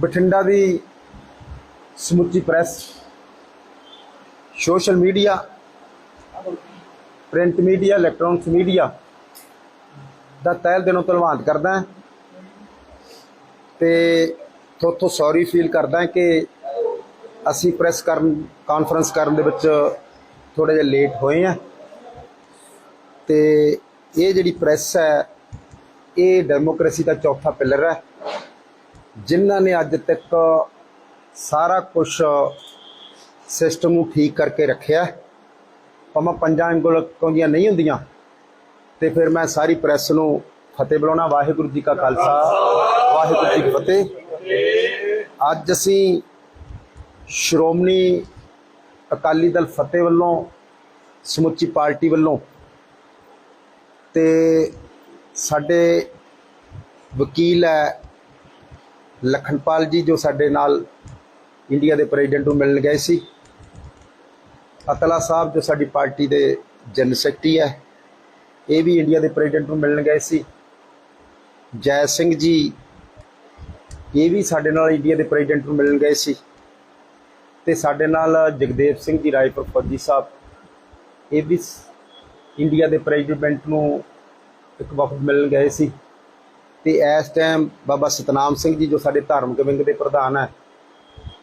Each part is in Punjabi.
ਬਠਿੰਡਾ ਦੀ ਸਮੁੱਚੀ press, social media, print media, electronics media ਦਾ ਤਹਿਲ ਦਿਲੋਂ ਧੰਨਵਾਦ ਕਰਦਾ ਹਾਂ ਤੇ ਥੋਥੋਂ ਸੌਰੀ ਫੀਲ ਕਰਦਾ ਕਿ ਅਸੀਂ ਪ੍ਰੈਸ ਕਰਨ ਕਾਨਫਰੰਸ ਕਰਨ ਦੇ ਵਿੱਚ ਥੋੜੇ ਜਿਹਾ ਲੇਟ ਹੋਏ ਆ ਤੇ ਇਹ ਜਿਹੜੀ ਪ੍ਰੈਸ ਹੈ, ਇਹ ਡੈਮੋਕ੍ਰੇਸੀ ਦਾ ਚੌਥਾ ਪਿਲਰ ਹੈ। ਜਿਨ੍ਹਾਂ ਨੇ ਅੱਜ ਤੱਕ ਸਾਰਾ ਕੁਝ ਸਿਸਟਮ ਨੂੰ ਠੀਕ ਕਰਕੇ ਰੱਖਿਆ ਭਾਵੇਂ ਪੰਜਾਂ ਉਂਗਲਾਂ ਦੀਆਂ ਨਹੀਂ ਹੁੰਦੀਆਂ, ਤੇ ਫਿਰ ਮੈਂ ਸਾਰੀ ਪ੍ਰੈਸ ਨੂੰ ਫਤਿਹ ਬੁਲਾਉਣਾ। ਵਾਹਿਗੁਰੂ ਜੀ ਕਾ ਖਾਲਸਾ, ਵਾਹਿਗੁਰੂ ਜੀ ਕੀ ਫਤਿਹ। ਅੱਜ ਅਸੀਂ ਸ਼੍ਰੋਮਣੀ ਅਕਾਲੀ ਦਲ ਫਤਿਹ ਵੱਲੋਂ, ਸਮੁੱਚੀ ਪਾਰਟੀ ਵੱਲੋਂ ਤੇ ਸਾਡੇ ਵਕੀਲ ਹੈ ਲਖਨਪਾਲ ਜੀ ਜੋ ਸਾਡੇ ਨਾਲ ਇੰਡੀਆ ਦੇ ਪ੍ਰੈਜ਼ੀਡੈਂਟ ਨੂੰ ਮਿਲਣ ਗਏ ਸੀ। ਅਤਲਾ ਸਾਹਿਬ ਜੋ ਸਾਡੀ ਪਾਰਟੀ ਦੇ ਜਨਰਲ ਸੈਕਟਰੀ ਹੈ, ਇਹ ਵੀ ਇੰਡੀਆ ਦੇ ਪ੍ਰੈਜ਼ੀਡੈਂਟ ਨੂੰ ਮਿਲਣ ਗਏ ਸੀ। ਜੈ ਸਿੰਘ ਜੀ, ਇਹ ਵੀ ਸਾਡੇ ਨਾਲ ਇੰਡੀਆ ਦੇ ਪ੍ਰੈਜ਼ੀਡੈਂਟ ਨੂੰ ਮਿਲਣ ਗਏ ਸੀ। ਤੇ ਸਾਡੇ ਨਾਲ ਜਗਦੇਵ ਸਿੰਘ ਜੀ, ਰਾਏਪੁਰ ਫੌਜੀ ਸਾਹਿਬ, ਇਹ ਵੀ ਇੰਡੀਆ ਦੇ ਪ੍ਰੈਜ਼ੀਡੈਂਟ ਨੂੰ ਇੱਕ ਵਫਦ ਮਿਲਣ ਗਏ ਸੀ। ਤੇ ਇਸ ਟਾਈਮ ਬਾਬਾ ਸਤਨਾਮ ਸਿੰਘ ਜੀ ਜੋ ਸਾਡੇ ਧਾਰਮਿਕ ਵਿੰਗ ਦੇ ਪ੍ਰਧਾਨ ਹੈ,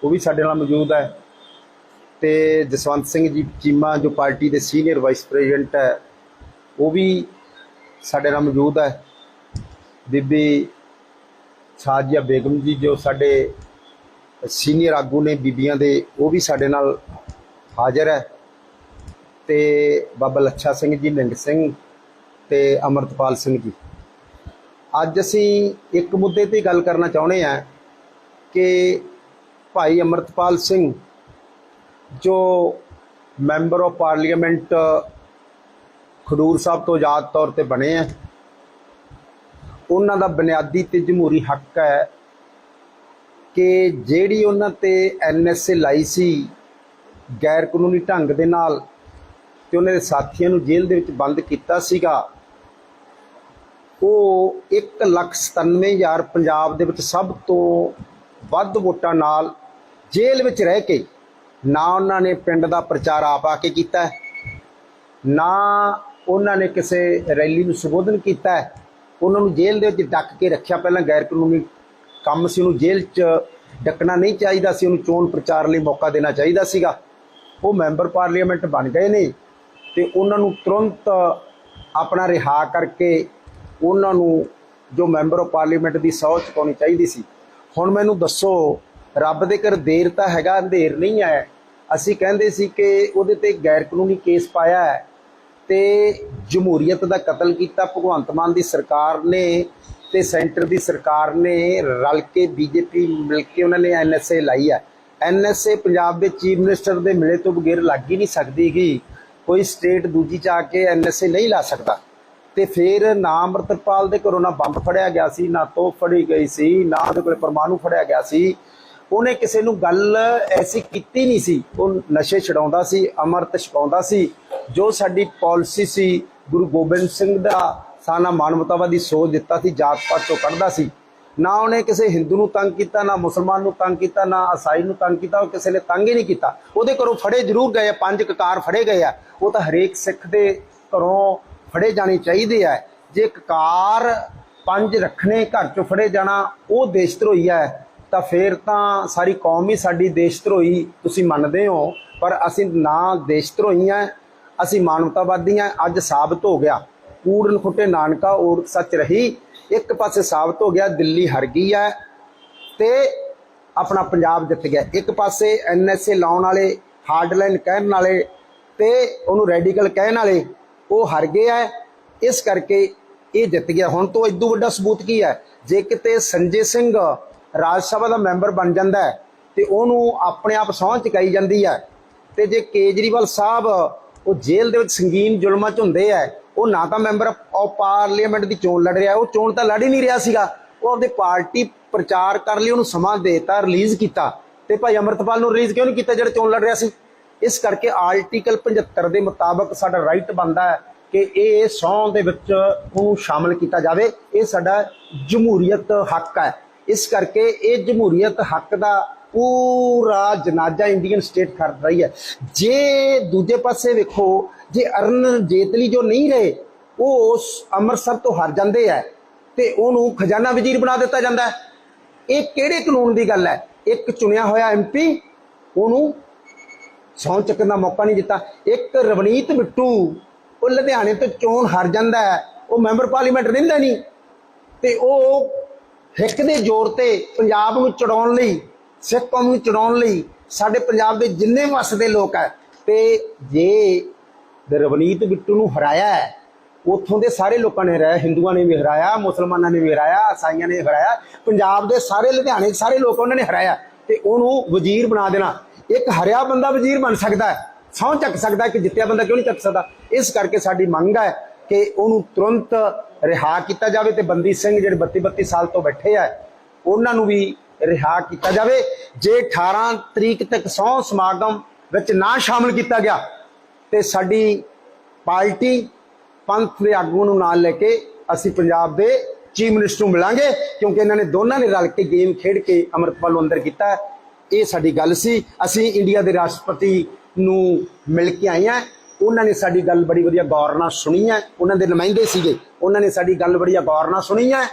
ਉਹ ਵੀ ਸਾਡੇ ਨਾਲ ਮੌਜੂਦ ਹੈ। ਤੇ ਜਸਵੰਤ ਸਿੰਘ ਜੀ ਚੀਮਾ ਜੋ ਪਾਰਟੀ ਦੇ ਸੀਨੀਅਰ ਵਾਈਸ ਪ੍ਰੈਜ਼ੀਡੈਂਟ ਹੈ, ਉਹ ਵੀ ਸਾਡੇ ਨਾਲ ਮੌਜੂਦ ਹੈ। ਬੀਬੀ ਸਾਜੀਆ ਬੇਗਮ ਜੀ ਜੋ ਸਾਡੇ ਸੀਨੀਅਰ ਆਗੂ ਨੇ ਬੀਬੀਆਂ ਦੇ, ਉਹ ਵੀ ਸਾਡੇ ਨਾਲ ਹਾਜ਼ਰ ਹੈ। ਤੇ ਬਾਬਾ ਲੱਛਾ ਸਿੰਘ ਜੀ, ਨਿੰਗ ਸਿੰਘ ਤੇ ਅਮਰਤਪਾਲ ਸਿੰਘ ਜੀ। ਅੱਜ ਅਸੀਂ ਇੱਕ ਮੁੱਦੇ ਤੇ ਗੱਲ ਕਰਨਾ ਚਾਹੁੰਦੇ ਹਾਂ ਕਿ ਭਾਈ ਅਮਰਤਪਾਲ ਸਿੰਘ, ਜੋ member of parliament Khadoor Sahib ਤੋਂ ਆਜ਼ਾਦ ਤੌਰ ਤੇ ਬਣੇ ਆ, ਉਹਨਾਂ ਦਾ ਬੁਨਿਆਦੀ ਤੇ ਜਮਹੂਰੀ ਹੱਕ ਹੈ ਕਿ ਜਿਹੜੀ ਉਹਨਾਂ ਤੇ ਐਨਐਸਏ ਲਾਈ ਸੀ ਗੈਰ ਕਾਨੂੰਨੀ ਢੰਗ ਦੇ ਨਾਲ ਤੇ ਉਹਨਾਂ ਦੇ ਸਾਥੀਆਂ ਨੂੰ ਜੇਲ੍ਹ ਦੇ ਵਿੱਚ ਬੰਦ ਕੀਤਾ ਸੀਗਾ ਉਹ 197000 ਪੰਜਾਬ ਦੇ ਵਿੱਚ ਸਭ ਤੋਂ ਵੱਧ ਵੋਟਾਂ ਨਾਲ ਜੇਲ੍ਹ ਵਿੱਚ ਰਹਿ ਕੇ ਨਾ ਉਹਨਾਂ ਨੇ ਪਿੰਡ ਦਾ ਪ੍ਰਚਾਰ ਆਪ ਆ ਕੇ ਕੀਤਾ ਨਾ ਉਹਨਾਂ ਨੇ ਕਿਸੇ ਰੈਲੀ ਨੂੰ ਸੰਬੋਧਨ ਕੀਤਾ ਉਹਨਾਂ ਨੂੰ ਜੇਲ੍ਹ ਦੇ ਵਿੱਚ ਡੱਕ ਕੇ ਰੱਖਿਆ। ਪਹਿਲਾਂ ਗੈਰ ਕਾਨੂੰਨੀ ਕੰਮ ਸੀ, ਉਹਨੂੰ ਜੇਲ੍ਹ 'ਚ ਡੱਕਣਾ ਨਹੀਂ ਚਾਹੀਦਾ ਸੀ। ਉਹਨੂੰ ਚੋਣ ਪ੍ਰਚਾਰ ਲਈ ਮੌਕਾ ਦੇਣਾ ਚਾਹੀਦਾ ਸੀਗਾ। ਉਹ ਮੈਂਬਰ ਪਾਰਲੀਮੈਂਟ ਬਣ ਗਏ ਨੇ ਤੇ ਉਹਨਾਂ ਨੂੰ ਤੁਰੰਤ ਆਪਣਾ ਰਿਹਾ ਕਰਕੇ ਉਹਨਾਂ ਨੂੰ ਜੋ ਮੈਂਬਰ ਆਫ ਪਾਰਲੀਮੈਂਟ ਦੀ ਸਹੁੰ ਚੁਕਾਉਣੀ ਚਾਹੀਦੀ ਸੀ। ਹੁਣ ਮੈਨੂੰ ਦੱਸੋ, ਰੱਬ ਦੇ ਘਰ ਦੇਰ ਤਾਂ ਹੈਗਾ, ਅੰਧੇਰ ਨਹੀਂ ਆਇਆ ਅਸੀਂ ਕਹਿੰਦੇ ਸੀ ਕਿ ਉਹਦੇ ਤੇ ਗੈਰ ਕਾਨੂੰਨੀ ਕੇਸ ਪਾਇਆ ਹੈ ਤੇ ਜਮਹੂਰੀਅਤ ਦਾ ਕਤਲ ਕੀਤਾ, ਭਗਵੰਤ ਮਾਨ ਦੀ ਸਰਕਾਰ ਨੇ ਤੇ ਸੈਂਟਰ ਦੀ ਸਰਕਾਰ ਨੇ ਰਲ ਕੇ ਬੀਜੇਪੀ ਮਿਲ ਕੇ ਉਹਨਾਂ ਨੇ ਐਨਐਸਏ ਲਾਈ ਹੈ। ਐਨਐਸਏ ਪੰਜਾਬ ਦੇ ਚੀਫ ਮਿਨਿਸਟਰ ਦੇ ਮਿਲੇ ਤੋਂ ਬਗੈਰ ਲੱਗ ਹੀ ਨਹੀਂ ਸਕਦੀ ਕੋਈ ਸਟੇਟ ਦੂਜੀ ਚ ਆ ਕੇ ਐਨਐਸਏ ਨਹੀਂ ਲਾ ਸਕਦਾ। ਤੇ ਫਿਰ ਨਾ ਅੰਮ੍ਰਿਤਪਾਲ ਦੇ ਘਰੋਂ ਨਾ ਬੰਬ ਫੜਿਆ ਗਿਆ ਸੀ, ਨਾ ਤੋਪ ਫੜੀ ਗਈ ਸੀ, ਨਾ ਉਹਦੇ ਕੋਲ ਪਰਮਾਣੂ ਫੜਿਆ ਗਿਆ ਸੀ। ਉਹਨੇ ਕਿਸੇ ਨੂੰ ਗੱਲ ਐਸੀ ਕੀਤੀ ਨਹੀਂ ਸੀ। ਉਹ ਨਸ਼ੇ ਛਡਾਉਂਦਾ ਸੀ, ਅਮਰਤ ਛਕਾਉਂਦਾ ਸੀ। ਜੋ ਸਾਡੀ ਪਾਲਿਸੀ ਸੀ, ਗੁਰੂ ਗੋਬਿੰਦ ਸਿੰਘ ਦਾ ਸਾਨਾ ਮਾਨਵਤਾਵਾਦੀ ਸੋਚ ਦਿੱਤਾ ਸੀ, ਜਾਤ ਪਾਤ ਤੋਂ ਕੱਢਦਾ ਸੀ। ਨਾ ਉਹਨੇ ਕਿਸੇ ਹਿੰਦੂ ਨੂੰ ਤੰਗ ਕੀਤਾ, ਨਾ ਮੁਸਲਮਾਨ ਨੂੰ ਤੰਗ ਕੀਤਾ, ਨਾ ਈਸਾਈ ਨੂੰ ਤੰਗ ਕੀਤਾ, ਉਹ ਕਿਸੇ ਨੇ ਤੰਗ ਹੀ ਨਹੀਂ ਕੀਤਾ। ਉਹਦੇ ਘਰੋਂ ਫੜੇ ਜ਼ਰੂਰ ਗਏ ਪੰਜ ਕਕਾਰ ਫੜੇ ਗਏ ਆ। ਉਹ ਤਾਂ ਹਰੇਕ ਸਿੱਖ ਦੇ ਘਰੋਂ ਫੜੇ ਜਾਣੇ ਚਾਹੀਦੇ ਆ। ਜੇ ਕਕਾਰ ਪੰਜ ਰੱਖਣੇ ਘਰ ਚੋਂ ਫੜੇ ਜਾਣਾ, ਉਹ ਦੇਸ਼ ਧਰੋਈ ਹੈ ਤਾਂ ਫੇਰ ਤਾਂ ਸਾਰੀ ਕੌਮ ਹੀ ਸਾਡੀ ਦੇਸ਼ ਧਰੋਈ ਤੁਸੀਂ ਮੰਨਦੇ ਹੋ, ਪਰ ਅਸੀਂ ਨਾ ਦੇਸ਼ ਧਰੋਈ ਹਾਂ ਅਸੀਂ ਮਾਨਵਤਾਵਾਦੀ ਹਾਂ ਅੱਜ ਸਾਬਤ ਹੋ ਗਿਆ। ਕੂੜਨ ਖੁੱਟੇ ਨਾਨਕਾ ਔਰਤ ਸੱਚ ਰਹੀ, ਇੱਕ ਪਾਸੇ ਸਾਬਤ ਹੋ ਗਿਆ, ਦਿੱਲੀ ਹਰ ਗਈ ਹੈ ਤੇ ਆਪਣਾ ਪੰਜਾਬ ਜਿੱਤ ਗਿਆ। ਇੱਕ ਪਾਸੇ ਐਨਐਸਏ ਲਾਉਣ ਵਾਲੇ ਹਾਰਡਲਾਈਨ ਕਹਿਣ ਵਾਲੇ, ਤੇ ਉਹਨੂੰ ਰੈਡੀਕਲ ਕਹਿਣ ਵਾਲੇ ਉਹ ਹਾਰ ਗਏ ਹੈ। ਇਸ ਕਰਕੇ ਇਹ ਜਿੱਤ ਗਿਆ। ਹੁਣ ਤੋਂ ਇਦੋਂ ਵੱਡਾ ਸਬੂਤ ਕੀ ਹੈ? ਜੇ ਕਿਤੇ ਸੰਜੇ ਸਿੰਘ ਰਾਜ ਸਭਾ ਦਾ ਮੈਂਬਰ ਬਣ ਜਾਂਦਾ ਹੈ ਤੇ ਉਹਨੂੰ ਆਪਣੇ ਆਪ ਸਹੁੰ ਚੁਕਾਈ ਜਾਂਦੀ ਹੈ ਤੇ ਜੇ ਕੇਜਰੀਵਾਲ ਸਾਹਿਬ ਉਹ ਜੇਲ੍ਹ ਦੇ ਵਿੱਚ ਸੰਗੀਨ ਜ਼ੁਲਮਾਂ ਚ ਹੁੰਦੇ ਆ ਉਹ ਨਾ ਤਾਂ ਮੈਂਬਰ ਆਫ ਪਾਰਲੀਮੈਂਟ ਦੀ ਚੋਣ ਲੜ ਰਿਹਾ, ਉਹ ਚੋਣ ਤਾਂ ਲੜ ਹੀ ਨਹੀਂ ਰਿਹਾ ਸੀਗਾ। ਉਹ ਆਪਣੀ ਪਾਰਟੀ ਪ੍ਰਚਾਰ ਕਰਨ ਲਈ, ਉਹਨੂੰ ਸਮਾਂ ਦੇਤਾ, ਰਿਲੀਜ਼ ਕੀਤਾ। ਤੇ ਭਾਈ ਅਮਰਤਪਾਲ ਨੂੰ ਰਿਲੀਜ਼ ਕਿਉਂ ਨਹੀਂ ਕੀਤਾ ਜਿਹੜਾ ਚੋਣ ਲੜ ਰਿਹਾ ਸੀ? ਇਸ ਕਰਕੇ ਆਰਟੀਕਲ 75 ਦੇ ਮੁਤਾਬਕ ਸਾਡਾ ਰਾਈਟ ਬਣਦਾ ਹੈ ਕਿ ਇਹ ਸੌਂ ਦੇ ਵਿੱਚ ਉਹਨੂੰ ਸ਼ਾਮਲ ਕੀਤਾ ਜਾਵੇ। ਇਹ ਸਾਡਾ ਜਮਹੂਰੀਅਤ ਹੱਕ ਹੈ। ਇਸ ਕਰਕੇ ਇਹ ਜਮਹੂਰੀਅਤ ਹੱਕ ਦਾ ਪੂਰਾ ਜਨਾਜ਼ਾ ਇੰਡੀਅਨ ਸਟੇਟ ਕਰ ਰਹੀ ਹੈ। ਜੇ ਦੂਜੇ ਪਾਸੇ ਵੇਖੋ, ਜੇ ਅਰਨ ਜੇਤਲੀ ਜੋ ਨਹੀਂ ਰਹੇ, ਉਹ ਅੰਮ੍ਰਿਤਸਰ ਤੋਂ ਹਰ ਜਾਂਦੇ ਆ ਤੇ ਉਹਨੂੰ ਖਜ਼ਾਨਾ ਵਜ਼ੀਰ ਬਣਾ ਦਿੱਤਾ ਜਾਂਦਾ ਹੈ। ਇਹ ਕਿਹੜੇ ਕਾਨੂੰਨ ਦੀ ਗੱਲ ਹੈ? ਇੱਕ ਚੁਣਿਆ ਹੋਇਆ ਐਮਪੀ ਉਹਨੂੰ ਸਹੁੰ ਚੱਕਣ ਦਾ ਮੌਕਾ ਨਹੀਂ ਦਿੱਤਾ। ਇੱਕ ਰਵਨੀਤ ਬਿੱਟੂ ਉਹ ਲੁਧਿਆਣੇ ਤੋਂ ਚੋਣ ਹਾਰ ਜਾਂਦਾ ਹੈ। ਉਹ ਮੈਂਬਰ ਪਾਰਲੀਮੈਂਟ ਰਹਿੰਦਾ ਨਹੀਂ। ਤੇ ਉਹ ਹਿੱਕ ਦੇ ਜ਼ੋਰ ਤੇ ਪੰਜਾਬ ਨੂੰ ਚੜਾਉਣ ਲਈ, ਸਿੱਖ ਕੌਮ ਨੂੰ ਚੜਾਉਣ ਲਈ ਸਾਡੇ ਪੰਜਾਬ ਦੇ ਜਿੰਨੇ ਵਸਦੇ ਲੋਕ ਹੈ, ਤੇ ਜੇ ਰਵਨੀਤ ਬਿੱਟੂ ਨੂੰ ਹਰਾਇਆ ਹੈ, ਉੱਥੋਂ ਦੇ ਸਾਰੇ ਲੋਕਾਂ ਨੇ ਹਰਾਇਆ, ਹਿੰਦੂਆਂ ਨੇ ਵੀ ਹਰਾਇਆ, ਮੁਸਲਮਾਨਾਂ ਨੇ ਵੀ ਹਰਾਇਆ, ਈਸਾਈਆਂ ਨੇ ਹਰਾਇਆ, ਪੰਜਾਬ ਦੇ ਸਾਰੇ ਲੁਧਿਆਣੇ ਸਾਰੇ ਲੋਕ ਉਹਨਾਂ ਨੇ ਹਰਾਇਆ, ਤੇ ਉਹਨੂੰ ਵਜ਼ੀਰ ਬਣਾ ਦੇਣਾ। ਇੱਕ ਹਰਿਆ ਬੰਦਾ ਵਜ਼ੀਰ ਬਣ ਸਕਦਾ ਹੈ, ਸਹੁੰ ਚੱਕ ਸਕਦਾ ਹੈ ਕਿ ਜਿੱਤਿਆ ਬੰਦਾ ਕਿਉਂ ਨਹੀਂ ਚੱਕ ਸਕਦਾ ਇਸ ਕਰਕੇ ਸਾਡੀ ਮੰਗ ਹੈ ਕਿ ਉਹਨੂੰ ਤੁਰੰਤ ਰਿਹਾ ਕੀਤਾ ਜਾਵੇ ਤੇ ਬੰਦੀ ਸਿੰਘ ਜਿਹੜੇ 32 32 ਸਾਲ ਤੋਂ ਬੈਠੇ ਆ, ਉਹਨਾਂ ਨੂੰ ਵੀ ਰਿਹਾ ਕੀਤਾ ਜਾਵੇ ਜੇ 18 ਤਰੀਕ ਤੱਕ ਸਹੁੰ ਸਮਾਗਮ ਵਿੱਚ ਨਾ ਸ਼ਾਮਲ ਕੀਤਾ ਗਿਆ, ਤੇ ਸਾਡੀ ਪਾਰਟੀ ਪੰਥ ਦੇ ਆਗੂ ਨੂੰ ਨਾਲ ਲੈ ਕੇ ਅਸੀਂ ਪੰਜਾਬ ਦੇ ਚੀਫ ਮਿਨਿਸਟਰ ਨੂੰ ਮਿਲਾਂਗੇ, ਕਿਉਂਕਿ ਇਹਨਾਂ ਨੇ ਦੋਨਾਂ ਨੇ ਰਲ ਕੇ ਗੇਮ ਖੇਡ ਕੇ ਅਮਰਤਪਾਲ ਨੂੰ ਅੰਦਰ ਕੀਤਾ ਹੈ। ਇਹ ਸਾਡੀ ਗੱਲ ਸੀ। ਅਸੀਂ ਇੰਡੀਆ ਦੇ ਰਾਸ਼ਟਰਪਤੀ ਨੂੰ ਮਿਲ ਕੇ ਆਏ ਆ ਉਹਨਾਂ ਨੇ ਸਾਡੀ ਗੱਲ ਬੜੀ ਵਧੀਆ ਗੌਰ ਨਾਲ ਸੁਣੀ ਹੈ। ਉਹਨਾਂ ਦੇ ਨੁਮਾਇੰਦੇ ਸੀਗੇ। ਉਹਨਾਂ ਨੇ ਸਾਡੀ ਗੱਲ ਬੜੀ ਗੌਰ ਨਾਲ ਸੁਣੀ ਹੈ।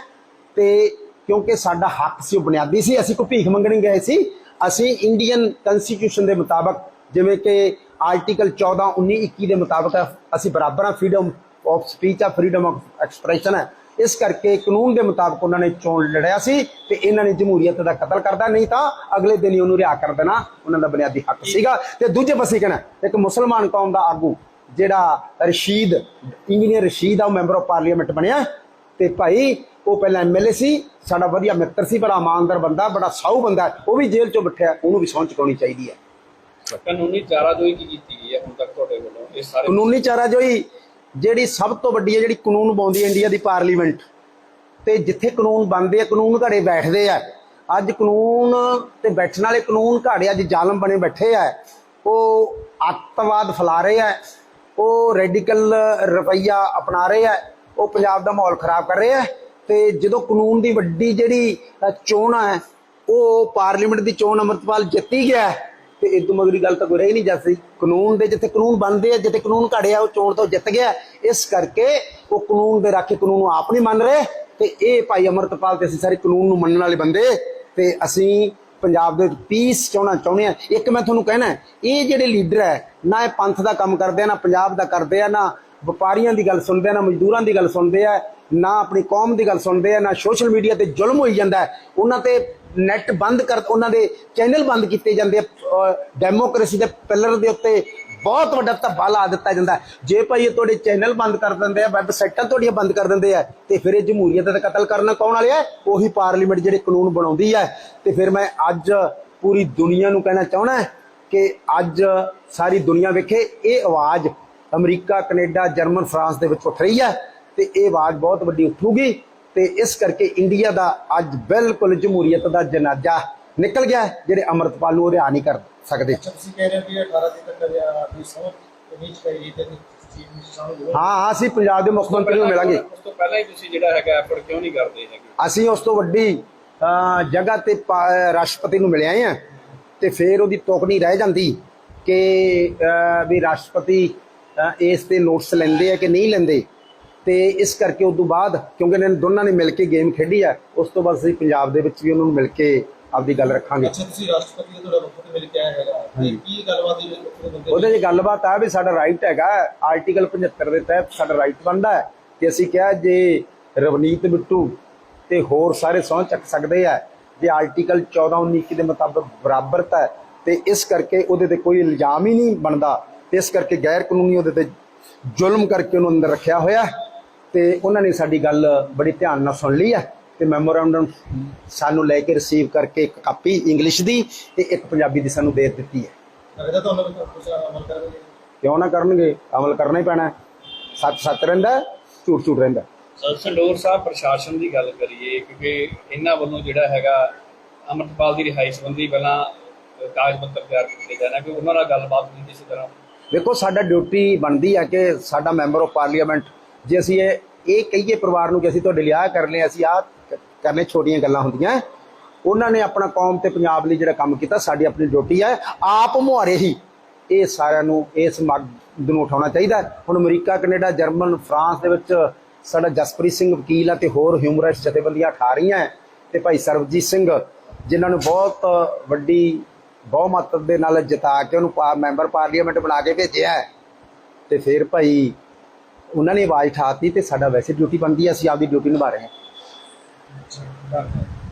ਤੇ ਕਿਉਂਕਿ ਸਾਡਾ ਹੱਕ ਸੀ, ਉਹ ਬੁਨਿਆਦੀ ਸੀ। ਅਸੀਂ ਕੋਈ ਭੀਖ ਮੰਗਣ ਗਏ ਸੀ। ਅਸੀਂ ਇੰਡੀਅਨ ਕਨਸਟੀਟਿਊਸ਼ਨ ਦੇ ਮੁਤਾਬਕ ਜਿਵੇਂ ਕਿ ਆਰਟੀਕਲ 14 19 21 ਦੇ ਮੁਤਾਬਕ ਅਸੀਂ ਬਰਾਬਰ ਆ ਫਰੀडम ਆਫ ਸਪੀਚ ਆ ਫਰੀडम ਆਫ ਐਕਸਪ੍ਰੈਸ਼ਨ ਹੈ। ਇਸ ਕਰਕੇ ਕਾਨੂੰਨ ਦੇ ਮੁਤਾਬਕ ਉਹਨਾਂ ਨੇ ਚੋਣ ਲੜਿਆ ਸੀ ਤੇ ਇਹਨਾਂ ਨੇ ਜਮਹੂਰੀਅਤ ਦਾ ਕਤਲ ਕਰਦਾ ਨਹੀਂ ਤਾਂ ਅਗਲੇ ਦਿਨ ਹੀ ਉਹਨੂੰ ਰਿਹਾ ਕਰ ਦੇਣਾ ਉਹਨਾਂ ਦਾ ਬੁਨਿਆਦੀ ਹੱਕ ਸੀਗਾ। ਤੇ ਦੂਜੇ ਪਾਸੇ ਕਹਿਣਾ ਇੱਕ ਮੁਸਲਮਾਨ ਕੌਮ ਦਾ ਆਗੂ ਜਿਹੜਾ ਰਸ਼ੀਦ ਇੰਜੀਨੀਅਰ ਰਸ਼ੀਦ ਆ ਉਹ ਮੈਂਬਰ ਆਫ ਪਾਰਲੀਮੈਂਟ ਬਣਿਆ ਤੇ ਭਾਈ ਉਹ ਪਹਿਲਾਂ ਐਮਐਲਏ ਸੀ ਸਾਡਾ ਵਧੀਆ ਮਿੱਤਰ ਸੀ ਬੜਾ ਇਮਾਨਦਾਰ ਬੰਦਾ ਬੜਾ ਸਾਊ ਬੰਦਾ ਉਹ ਵੀ ਜੇਲ੍ਹ ਚੋਂ ਬਿਠਿਆ ਉਹਨੂੰ ਵੀ ਸਹੁੰ ਚੁਕਾਉਣੀ ਚਾਹੀਦੀ ਹੈ। ਕਾਨੂੰਨੀ ਚਾਰਾਜੋਈ ਕੀ ਕੀਤੀ ਗਈ ਹੈ ਹੁਣ ਤੱਕ ਤੁਹਾਡੇ ਵੱਲੋਂ? ਇਹ ਸਾਰੇ ਕਾਨੂੰਨੀ ਚਾਰਾਜੋਈ ਜਿਹੜੀ ਸਭ ਤੋਂ ਵੱਡੀ ਹੈ ਜਿਹੜੀ ਕਾਨੂੰਨ ਬਣਦੀ ਹੈ ਇੰਡੀਆ ਦੀ ਪਾਰਲੀਮੈਂਟ। ਤੇ ਜਿੱਥੇ ਕਾਨੂੰਨ ਬਣਦੇ ਆ, ਕਾਨੂੰਨ ਘੜੇ ਬੈਠਦੇ ਆ। ਅੱਜ ਕਾਨੂੰਨ ਤੇ ਬੈਠਣ ਵਾਲੇ ਕਾਨੂੰਨ ਘਾੜੇ ਅੱਜ ਜ਼ਾਲਮ ਬਣੇ ਬੈਠੇ ਆ। ਉਹ ਅੱਤਵਾਦ ਫੈਲਾ ਰਹੇ ਆ। ਉਹ ਰੈਡੀਕਲ ਰਵਈਆ ਅਪਣਾ ਰਹੇ ਆ। ਉਹ ਪੰਜਾਬ ਦਾ ਮਾਹੌਲ ਖਰਾਬ ਕਰ ਰਹੇ ਆ। ਤੇ ਜਦੋਂ ਕਾਨੂੰਨ ਦੀ ਵੱਡੀ ਜਿਹੜੀ ਚੋਣ ਹੈ ਉਹ ਪਾਰਲੀਮੈਂਟ ਦੀ ਚੋਣ ਅਮਰਤਪਾਲ ਜਿੱਤੀ ਗਿਆ। ਹੈ, ਤੇ ਇਦੋਂ ਮਗਰੀ ਗੱਲ ਤਾਂ ਕੋਈ ਰਹੀ ਨਹੀਂ ਜਾਂਦੀ ਕਾਨੂੰਨ ਦੇ ਜਿੱਥੇ ਕਾਨੂੰਨ ਬਣਦੇ ਆ ਜਿੱਥੇ ਕਾਨੂੰਨ ਘੜੇ ਉਹ ਚੋਣ ਤੋਂ ਜਿੱਤ ਗਿਆ। ਇਸ ਕਰਕੇ ਉਹ ਕਾਨੂੰਨ ਦੇ ਰਾਖੇ ਕਾਨੂੰਨ ਨੂੰ ਆਪ ਨਹੀਂ ਮੰਨ ਰਹੇ। ਤੇ ਇਹ ਭਾਈ ਅਮਰਤਪਾਲ ਤੇ ਅਸੀਂ ਸਾਰੇ ਕਾਨੂੰਨ ਨੂੰ ਮੰਨਣ ਵਾਲੇ ਬੰਦੇ। ਤੇ ਅਸੀਂ ਪੰਜਾਬ ਦੇ ਪੀਸ ਚਾਹਣਾ ਚਾਹੁੰਦੇ ਆ ਇੱਕ ਮੈਂ ਤੁਹਾਨੂੰ ਕਹਿਣਾ ਇਹ ਜਿਹੜੇ ਲੀਡਰ ਹੈ ਨਾ ਇਹ ਪੰਥ ਦਾ ਕੰਮ ਕਰਦੇ ਆ ਨਾ ਪੰਜਾਬ ਦਾ ਕਰਦੇ ਆ ਨਾ ਵਪਾਰੀਆਂ ਦੀ ਗੱਲ ਸੁਣਦੇ ਆ ਨਾ ਮਜ਼ਦੂਰਾਂ ਦੀ ਗੱਲ ਸੁਣਦੇ ਆ ਨਾ ਆਪਣੀ ਕੌਮ ਦੀ ਗੱਲ ਸੁਣਦੇ ਆ ਨਾ ਸੋਸ਼ਲ ਮੀਡੀਆ ਤੇ ਜ਼ੁਲਮ ਹੋਈ ਜਾਂਦਾ ਉਹਨਾਂ ਤੇ ਨੈਟ ਬੰਦ ਕਰ ਉਹਨਾਂ ਦੇ ਚੈਨਲ ਬੰਦ ਕੀਤੇ ਜਾਂਦੇ ਡੈਮੋਕ੍ਰੇਸੀ ਦੇ ਪਿਲਰ ਦੇ ਉੱਤੇ ਬਹੁਤ ਵੱਡਾ ਧੱਬਾ ਲਾ ਦਿੱਤਾ ਜਾਂਦਾ ਜੇ ਭਾਈ ਇਹ ਤੁਹਾਡੇ ਚੈਨਲ ਬੰਦ ਕਰ ਦਿੰਦੇ ਆ ਵੈਬਸਾਈਟਾਂ ਤੁਹਾਡੀਆਂ ਬੰਦ ਕਰ ਦਿੰਦੇ ਆ, ਤੇ ਫਿਰ ਇਹ ਜਮਹੂਰੀਅਤ ਦਾ ਕਤਲ ਕਰਨਾ ਕੌਣ ਵਾਲੇ ਆ? ਉਹੀ ਪਾਰਲੀਮੈਂਟ ਜਿਹੜੇ ਕਾਨੂੰਨ ਬਣਾਉਂਦੀ ਹੈ ਤੇ ਫਿਰ ਮੈਂ ਅੱਜ ਪੂਰੀ ਦੁਨੀਆ ਨੂੰ ਕਹਿਣਾ ਚਾਹਣਾ ਕਿ ਅੱਜ ਸਾਰੀ ਦੁਨੀਆ ਵੇਖੇ, ਇਹ ਆਵਾਜ਼ ਅਮਰੀਕਾ, ਕੈਨੇਡਾ, ਜਰਮਨ, ਫਰਾਂਸ ਦੇ ਵਿੱਚ ਉੱਠ ਰਹੀ ਹੈ ਤੇ ਇਹ ਆਵਾਜ਼ ਬਹੁਤ ਵੱਡੀ ਉੱਠੂਗੀ। ਤੇ ਇਸ ਕਰਕੇ ਇੰਡੀਆ ਦਾ ਅੱਜ ਬਿਲਕੁਲ ਜਮਹੂਰੀਅਤ ਦਾ ਜਨਾਜ਼ਾ ਨਿਕਲ ਗਿਆ ਜਿਹੜੇ ਅਮਰਤਪਾਲ ਨੂੰ ਰਿਹਾ ਨਹੀਂ ਕਰ ਸਕਦੇ। ਤੁਸੀਂ ਕਹਿ ਰਹੇ ਹੋ ਕਿ 18 ਦਿਨ ਤੱਕ ਵੀ ਸਮਝ ਨਹੀਂ ਚਾਹੀਦੀ ਤੇ ਹੋ ਹਾਂ ਅਸੀਂ ਪੰਜਾਬ ਦੇ ਮੁੱਖ ਮੰਤਰੀ ਨੂੰ ਮਿਲਾਂਗੇ। ਉਸ ਤੋਂ ਪਹਿਲਾਂ ਹੀ ਤੁਸੀਂ ਜਿਹੜਾ ਹੈਗਾ ਐਫਰਟ ਕਿਉਂ ਨਹੀਂ ਕਰਦੇ ਹੈਗੇ? ਅਸੀਂ ਉਸ ਤੋਂ ਵੱਡੀ ਜਗ੍ਹਾ ਤੇ ਰਾਸ਼ਟਰਪਤੀ ਨੂੰ ਮਿਲਿਆ ਆ ਤੇ ਫਿਰ ਉਹਦੀ ਤੋਕੜੀ ਰਹਿ ਜਾਂਦੀ ਕਿ ਵੀ ਰਾਸ਼ਟਰਪਤੀ ਇਸ ਤੇ ਨੋਟਸ ਲੈਂਦੇ ਆ ਕਿ ਨਹੀਂ ਲੈਂਦੇ। ਤੇ ਇਸ ਕਰਕੇ ਉਸ ਤੋਂ ਬਾਅਦ ਕਿਉਂਕਿ ਇਹਨਾਂ ਦੋਨਾਂ ਨੇ ਮਿਲ ਕੇ ਗੇਮ ਖੇਡੀ ਆ ਉਸ ਤੋਂ ਬਾਅਦ ਅਸੀਂ ਪੰਜਾਬ ਦੇ ਵਿੱਚ ਵੀ ਉਹਨਾਂ ਨੂੰ ਮਿਲ ਕੇ ਆਪਦੀ ਗੱਲ ਰੱਖਾਂਗੇ। ਅੱਛਾ ਤੁਸੀਂ ਰਾਸ਼ਟਰਪਤੀ ਦਾ ਤੁਹਾਡਾ ਵਕਤ ਮਿਲ ਕੇ ਆਇਆ ਹੈਗਾ। ਕੀ ਗੱਲਬਾਤ ਬੰਦੇ ਉਹਦੇ 'ਚ ਗੱਲਬਾਤ ਆ ਵੀ ਸਾਡਾ ਰਾਈਟ ਹੈਗਾ ਆਰਟੀਕਲ 75 ਦੇ ਤਹਿਤ ਸਾਡਾ ਰਾਈਟ ਬਣਦਾ ਹੈ। ਕਿ ਅਸੀਂ ਕਿਹਾ ਜੇ ਰਵਨੀਤ ਬਿੱਟੂ ਤੇ ਹੋਰ ਸਾਰੇ ਸਹੁੰ ਚੱਕ ਸਕਦੇ ਆ ਜੇ ਆਰਟੀਕਲ 14 19 ਦੇ ਮੁਤਾਬਕ ਬਰਾਬਰਤਾ ਹੈ ਤੇ ਇਸ ਕਰਕੇ ਉਹਦੇ ਤੇ ਕੋਈ ਇਲਜ਼ਾਮ ਹੀ ਨਹੀਂ ਬਣਦਾ। ਇਸ ਕਰਕੇ ਗੈਰ ਕਾਨੂੰਨੀ ਉਹਦੇ ਤੇ ਜ਼ੁਲਮ ਕਰਕੇ ਉਹਨੂੰ ਅੰਦਰ ਰੱਖਿਆ ਹੋਇਆ ਹੈ। ਤੇ ਉਹਨਾਂ ਨੇ ਸਾਡੀ ਗੱਲ ਬੜੀ ਧਿਆਨ ਨਾਲ ਸੁਣ ਲਈ ਹੈ ਤੇ ਮੈਮੋਰੈਂਡਮ ਸਾਨੂੰ ਲੈ ਕੇ ਰਿਸੀਵ ਕਰਕੇ ਇੱਕ ਕਾਪੀ ਇੰਗਲਿਸ਼ ਦੀ ਤੇ ਇੱਕ ਪੰਜਾਬੀ ਦੀ ਸਾਨੂੰ ਦੇ ਦਿੱਤੀ ਹੈ। ਲੱਗਦਾ ਤੁਹਾਨੂੰ ਵੀ ਕੁਝ ਅਮਲ ਕਰਨਗੇ। ਕਿਉਂ ਨਾ ਕਰਨਗੇ? ਅਮਲ ਕਰਨਾ ਹੀ ਪੈਣਾ। ਸੱਚ ਸੱਚ ਰਹਿੰਦਾ ਝੂਠ ਝੂਠ ਰਹਿੰਦਾ ਸੰਡੋਰ ਸਾਹਿਬ ਪ੍ਰਸ਼ਾਸਨ ਦੀ ਗੱਲ ਕਰੀਏ ਕਿਉਂਕਿ ਇਹਨਾਂ ਵੱਲੋਂ ਜਿਹੜਾ ਹੈਗਾ ਅਮਰਪਾਲ ਦੀ ਰਿਹਾਈ ਸੰਬੰਧੀ ਪਹਿਲਾਂ ਕਾਗਜ਼ ਪੱਤਰ ਤਿਆਰ ਕੀਤੇ ਜਾਣਾ ਕਿ ਉਹਨਾਂ ਨਾਲ ਗੱਲਬਾਤ ਨਹੀਂ ਕਿਸੇ ਤਰ੍ਹਾਂ ਵੇਖੋ ਸਾਡਾ ਡਿਊਟੀ ਬਣਦੀ ਹੈ ਕਿ ਸਾਡਾ ਮੈਂਬਰ ਆਫ ਪਾਰਲੀਮੈਂਟ ਜੇ ਅਸੀਂ ਇਹ ਇਹ ਕਹੀਏ ਪਰਿਵਾਰ ਨੂੰ ਕਿ ਅਸੀਂ ਤੁਹਾਡੇ ਲਈ ਆਹ ਕਰਨੇ ਅਸੀਂ ਆਹ ਕਰਨੇ ਛੋਟੀਆਂ ਗੱਲਾਂ ਹੁੰਦੀਆਂ। ਉਹਨਾਂ ਨੇ ਆਪਣਾ ਕੌਮ ਤੇ ਪੰਜਾਬ ਲਈ ਜਿਹੜਾ ਕੰਮ ਕੀਤਾ, ਸਾਡੀ ਆਪਣੀ ਡਿਊਟੀ ਹੈ, ਆਪ ਮੁਹਾਰੇ ਹੀ ਇਹ ਸਾਰਿਆਂ ਨੂੰ ਇਸ ਮੱਦ ਨੂੰ ਉਠਾਉਣਾ ਚਾਹੀਦਾ ਹੁਣ ਅਮਰੀਕਾ, ਕੈਨੇਡਾ, ਜਰਮਨ, ਫਰਾਂਸ ਦੇ ਵਿੱਚ ਸਾਡਾ ਜਸਪ੍ਰੀਤ ਸਿੰਘ ਵਕੀਲ ਆ ਤੇ ਹੋਰ ਹਿਊਮਰਿਸਟ ਜਥੇਬੰਦੀਆਂ ਠਾ ਰਹੀਆਂ ਤੇ ਭਾਈ ਸਰਬਜੀਤ ਸਿੰਘ, ਜਿਨ੍ਹਾਂ ਨੂੰ ਬਹੁਤ ਵੱਡੀ ਬਹੁਮਤ ਦੇ ਨਾਲ ਜਿਤਾ ਕੇ ਉਹਨੂੰ ਮੈਂਬਰ ਪਾਰਲੀਮੈਂਟ ਬਣਾ ਕੇ ਭੇਜਿਆ ਹੈ। ਤੇ ਫਿਰ ਭਾਈ ਉਹਨਾਂ ਨੇ ਆਵਾਜ਼ ਠਾਤੀ ਤੇ ਸਾਡਾ ਵੈਸੇ ਡਿਊਟੀ ਬਣਦੀ ਹੈ ਅਸੀਂ ਆਪਦੀ ਡਿਊਟੀ ਨਿਭਾ ਰਹੇ ਹਾਂ। ਧੰਨਵਾਦ।